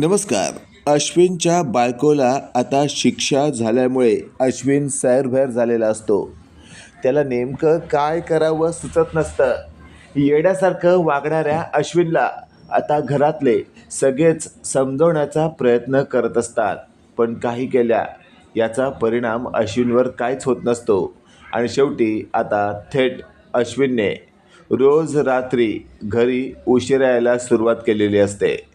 नमस्कार. अश्विनच्या बायकोला आता शिक्षा झाल्यामुळे अश्विन सैरभैर झालेला असतो. त्याला नेमकं काय करावं सुचत नसतं. येड्यासारखं वागणाऱ्या अश्विनला आता घरातले सगळेच समजवण्याचा प्रयत्न करत असतात. पण काही केल्या याचा परिणाम अश्विनवर काहीच होत नसतो. आणि शेवटी आता थेट अश्विनने रोज रात्री घरी उशिरा यायला सुरुवात केलेली असते.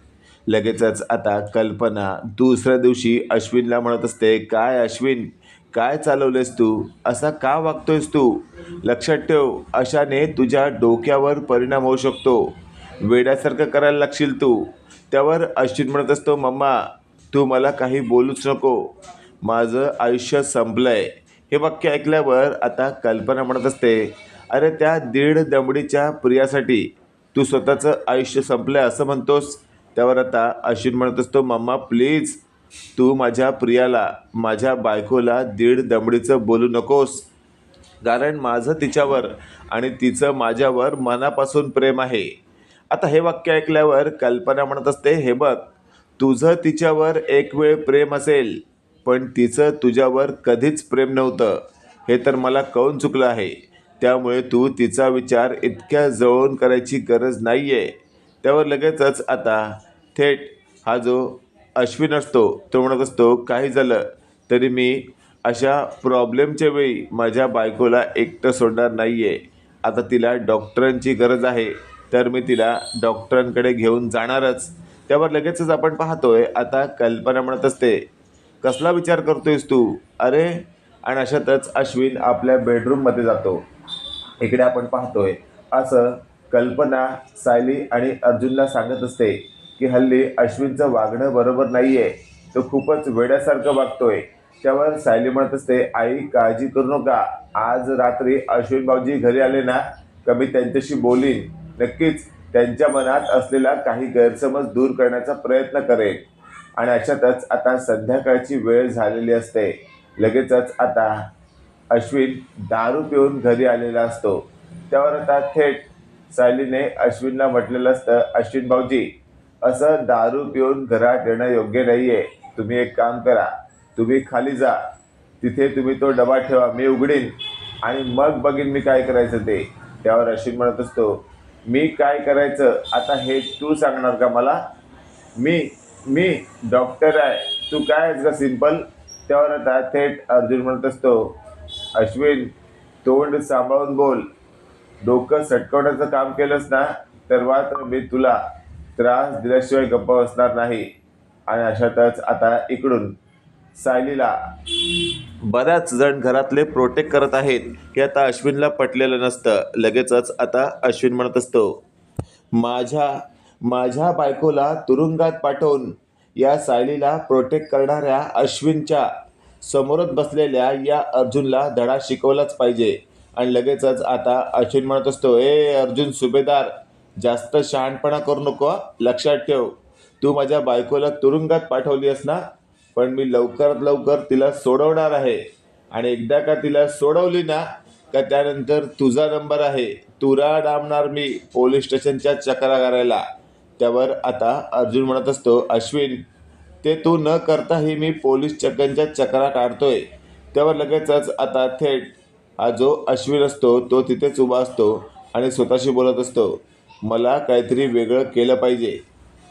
लगेचच आता कल्पना दुसऱ्या दिवशी अश्विनला म्हणत असते काय अश्विन काय चालवलेस तू? असा का वागतोयस तू? लक्षात ठेव अशाने तुझ्या डोक्यावर परिणाम होऊ शकतो. वेड्यासारखं करायला लागशील तू. त्यावर अश्विन म्हणत असतो मम्मा तू मला काही बोलूच नको. माझं आयुष्य संपलं आहे हे वाक्य ऐकल्यावर आता कल्पना म्हणत असते अरे त्या दीड दमडीच्या प्रियासाठी तू स्वतःचं आयुष्य संपलंय असं म्हणतोस? त्यावर आता अश्विन म्हणत असतो मम्मा प्लीज तू माझ्या प्रियाला माझ्या बायकोला दीड दमडीचं बोलू नकोस. कारण माझं तिच्यावर आणि तिचं माझ्यावर मनापासून प्रेम आहे. आता हे वाक्य ऐकल्यावर कल्पना म्हणत असते हे बघ तुझं तिच्यावर एक वेळ प्रेम असेल पण तिचं तुझ्यावर कधीच प्रेम नव्हतं. हे तर मला कळून चुकलं आहे. त्यामुळे तू तिचा विचार इतक्या जवळून करायची गरज नाही आहे त्यावर लगेचच आता थेट हा जो अश्विन असतो तो म्हणत असतो काही झालं तरी मी अशा प्रॉब्लेमच्या वेळी माझ्या बायकोला एकटं सोडणार नाही आहे आता तिला डॉक्टरांची गरज आहे तर मी तिला डॉक्टरांकडे घेऊन जाणारच. त्यावर लगेचच आपण पाहतोय आता कल्पना म्हणत असते कसला विचार करतोयस तू? अरे आणि अशातच अश्विन आपल्या बेडरूममध्ये जातो. इकडे आपण पाहतोय असं कल्पना सायली आणि अर्जुनला सांगत असते की हल्ली अश्विनचं वागणं बरोबर नाही आहे तो खूपच वेड्यासारखं वागतोय. त्यावर सायली म्हणत असते आई काळजी करू नका. आज रात्री अश्विन भाऊजी घरी आले ना का मी त्यांच्याशी बोलीन? नक्कीच त्यांच्या मनात असलेला काही गैरसमज दूर करण्याचा प्रयत्न करेन. आणि अशातच आता संध्याकाळची वेळ झालेली असते. लगेचच आता अश्विन दारू पिऊन घरी आलेला असतो. त्यावर आता थेट सायलीने अश्विनला म्हटलेलं असतं अश्विन भाऊजी असं दारू पिऊन घरात येणं योग्य नाही आहे तुम्ही एक काम करा. तुम्ही खाली जा. तिथे तुम्ही तो डबा ठेवा. मी उघडीन. आणि मग बघीन मी काय करायचं ते. त्यावर अश्विन म्हणत असतो मी काय करायचं? आता हे तू सांगणार का मला? मी मी डॉक्टर आहे. तू काय आहेस का सिंपल त्यावर आता थेट अर्जुन म्हणत असतो अश्विन तोंड सांभाळून बोल. डोकं सटकवण्याचं काम केलंस ना तर मात्र मी तुला त्रास दिल्याशिवाय गप्प बसणार नाही. आणि अशातच आता इकडून सायलीला बऱ्याच जण घरातले प्रोटेक्ट करत आहेत हे आता अश्विनला पटलेलं नसतं. लगेचच आता अश्विन म्हणत असतो माझ्या माझ्या बायकोला तुरुंगात पाठवून या सायलीला प्रोटेक्ट करणाऱ्या अश्विनच्या समोरच बसलेल्या या अर्जुनला धडा शिकवलाच पाहिजे. आणि लगेचच आता अश्विन म्हणत असतो ए अर्जुन सुभेदार जास्त शहाणपणा करू नको लक्षात ठेव. तू माझ्या बायकोला तुरुंगात पाठवली आहेस ना पण मी लवकरात लवकर तिला सोडवणार आहे. आणि एकदा का तिला सोडवली ना का त्यानंतर तुझा नंबर आहे. तुरा डांबणार मी पोलीस स्टेशनच्या चक्रा करायला त्यावर आता अर्जुन म्हणत असतो अश्विन ते तू न करताही मी पोलीस चक्कांच्या चक्रा काढतोय त्यावर लगेचच आता थेट हा जो अश्विन असतो तो तिथेच उभा असतो आणि स्वतःशी बोलत असतो. मला काहीतरी वेगळं केलं पाहिजे.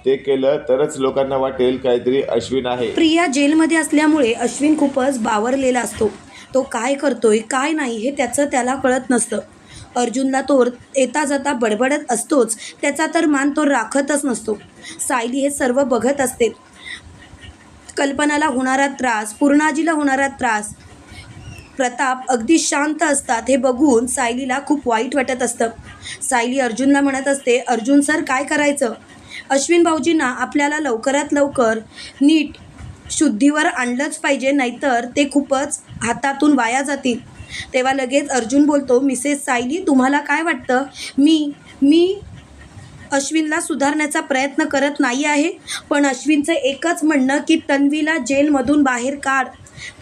ते केलं तरच लोकांना वाटेल काहीतरी अश्विन आहे. प्रिया जेलमध्ये असल्यामुळे अश्विन खूपच बावरलेला असतो. तो काय करतोय काय नाही हे त्याचं त्याला कळत नसतं. अर्जुनला तो येता जाता बडबडत असतोच त्याचा तर मान तो राखतच नसतो. सायली हे सर्व बघत असते. कल्पनाला होणारा त्रास पूर्णाजीला होणारा त्रास प्रताप अगदी शांत असतात हे बघून सायलीला खूप वाईट वाटत असतं. सायली अर्जुनला म्हणत असते अर्जुन सर काय करायचं? अश्विन भाऊजींना आपल्याला लवकरात लवकर नीट शुद्धीवर आणलंच पाहिजे नाहीतर ते खूपच हातातून वाया जातील. तेव्हा लगेच अर्जुन बोलतो मिसेस सायली तुम्हाला काय वाटतं? मी मी अश्विनला सुधारण्याचा प्रयत्न करत नाही आहे पण अश्विनचं एकच म्हणणं की तन्वीला जेलमधून बाहेर काढ.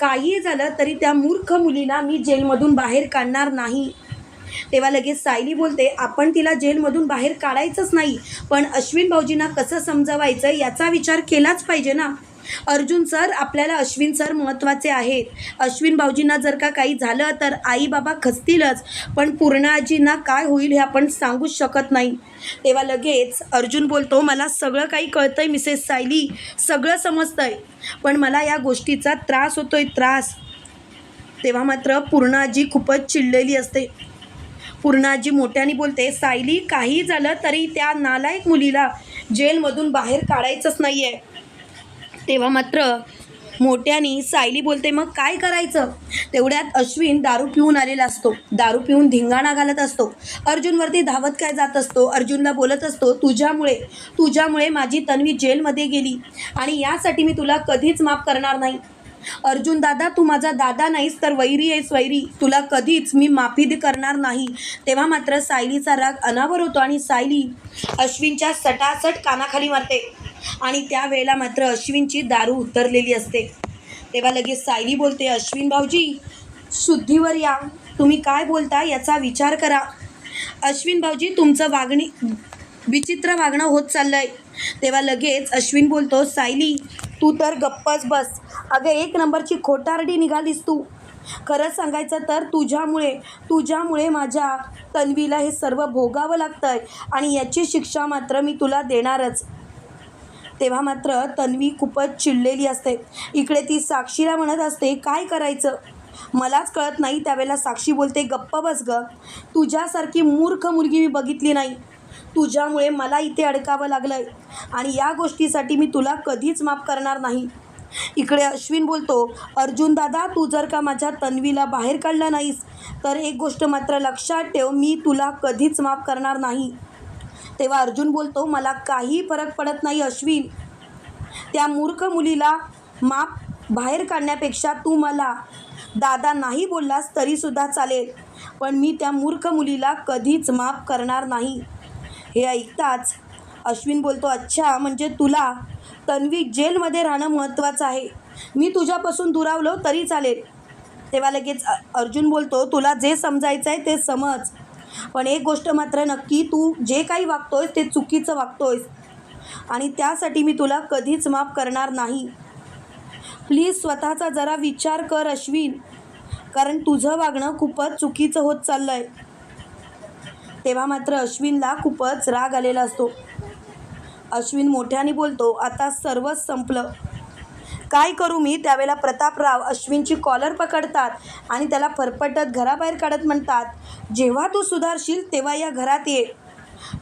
काही झालं तरी त्या मूर्ख मुलीला मी जेलमधून बाहेर काढणार नाही. तेव्हा लगेच सायली बोलते आपण तिला जेलमधून बाहेर काढायचंच नाही पण अश्विन भाऊजींना कसं समजवायचं याचा विचार केलाच पाहिजे ना. अर्जुन सर आपल्याला अश्विन सर महत्त्वाचे आहेत. अश्विन भाऊजींना जर का काही झालं तर आई बाबा खचतीलच पण पूर्ण आजींना काय होईल हे आपण सांगूच शकत नाही. तेव्हा लगेच अर्जुन बोलतो मला सगळं काही कळतंय मिसेस सायली. सगळं समजतंय. पण मला या गोष्टीचा त्रास होतोय त्रास. तेव्हा मात्र पूर्ण आजी खूपच चिडलेली असते. पूर्ण आजी मोठ्याने बोलते सायली काही झालं तरी त्या नालायक मुलीला जेलमधून बाहेर काढायचंच नाही आहे तेव्हा मात्र मोठ्यानी सायली बोलते मग काय करायचं? तेवढ्यात अश्विन दारू पिऊन आलेला असतो. दारू पिऊन धिंगाणा घालत असतो. अर्जुनवरती धावत काय जात असतो? अर्जुनला बोलत असतो तुझ्यामुळे तुझ्यामुळे माझी तन्वी जेलमध्ये गेली आणि यासाठी मी तुला कधीच माफ करणार नाही. अर्जुन दादा तू माझा दादा नाहीस तर वैरी आहेस वैरी. तुला कधीच मी माफी करणार नाही. तेव्हा मात्र सायलीचा राग अनावर होतो आणि सायली अश्विनच्या सटासट कानाखाली मारते. आणि त्यावेळेला मात्र अश्विनची दारू उतरलेली असते. तेव्हा लगेच सायली बोलते अश्विन भाऊजी शुद्धीवर या. तुम्ही काय बोलता याचा विचार करा. अश्विन भाऊजी तुमचं वागणी विचित्र वागणं होत चाललं आहे तेव्हा लगेच अश्विन बोलतो सायली तू तर गप्पच बस. अगं एक नंबरची खोटारडी निघालीस तू. खरंच सांगायचं तर तुझ्यामुळे तुझ्यामुळे माझ्या तन्वीला हे सर्व भोगावं लागतंय आणि याची शिक्षा मात्र मी तुला देणारच. तेव्हा मात्र तन्वी खूपच चिडलेली असते. इकडे ती साक्षीला म्हणत असते काय करायचं? मलाच कळत नाही त्यावेळेला साक्षी बोलते गप्प बस ग. तुझ्यासारखी मूर्ख मुलगी मी बघितली नाही. तुझ्यामुळे मला इथे अडकावं लागलं आणि या गोष्टीसाठी मी तुला कधीच माफ करणार नाही. इकडे अश्विन बोलतो अर्जुन दादा तू जर का माझ्या तन्वीला बाहेर काढलं नाहीस तर एक गोष्ट मात्र लक्षात ठेव मी तुला कधीच माफ करणार नाही. तेव्हा अर्जुन बोलतो मला काही फरक पडत नाही अश्विन. त्या मूर्ख मुलीला माप बाहेर काढण्यापेक्षा तू मला दादा नाही बोललास तरीसुद्धा चालेल पण मी त्या मूर्ख मुलीला कधीच माफ करणार नाही. हे ऐकताच अश्विन बोलतो अच्छा म्हणजे तुला तन्वी जेलमध्ये राहणं महत्त्वाचं आहे. मी तुझ्यापासून दुरावलो तरी चालेल. तेव्हा लगेच अर्जुन बोलतो तुला जे समजायचं आहे ते समज. पण एक गोष्ट मात्र नक्की तू जे काही वागतोयस ते चुकीचं वागतोयस. आणि त्यासाठी मी तुला कधीच माफ करणार नाही. प्लीज स्वतःचा जरा विचार कर अश्विन. कारण तुझं वागणं खूपच चुकीचं होत चाललं आहे तेव्हा मात्र अश्विनला खूपच राग आलेला असतो. अश्विन मोठ्याने बोलतो आता सर्वच संपलं. काय करू मी? त्यावेळेला प्रतापराव अश्विनची कॉलर पकडतात आणि त्याला फरफटत घराबाहेर काढत म्हणतात जेव्हा तू सुधारशील तेव्हा या घरात ये.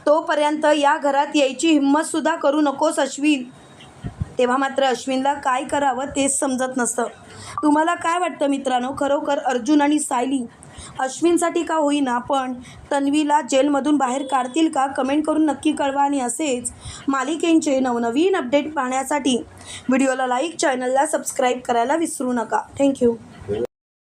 तोपर्यंत या घरात यायची हिंमतसुद्धा करू नकोस अश्विन. तेव्हा मात्र अश्विनला काय करावं तेच समजत नसतं. तुम्हाला काय वाटतं मित्रांनो? खरोखर अर्जुन आणि सायली अश्विनसाठी का होईना? पण तन्वीला जेलमधून बाहेर काढतील का? कमेंट करून नक्की कळवा आणि असेच मालिकेंचे नवनवीन अपडेट पाहण्यासाठी व्हिडिओला लाईक चॅनलला सबस्क्राईब करायला विसरू नका. थँक्यू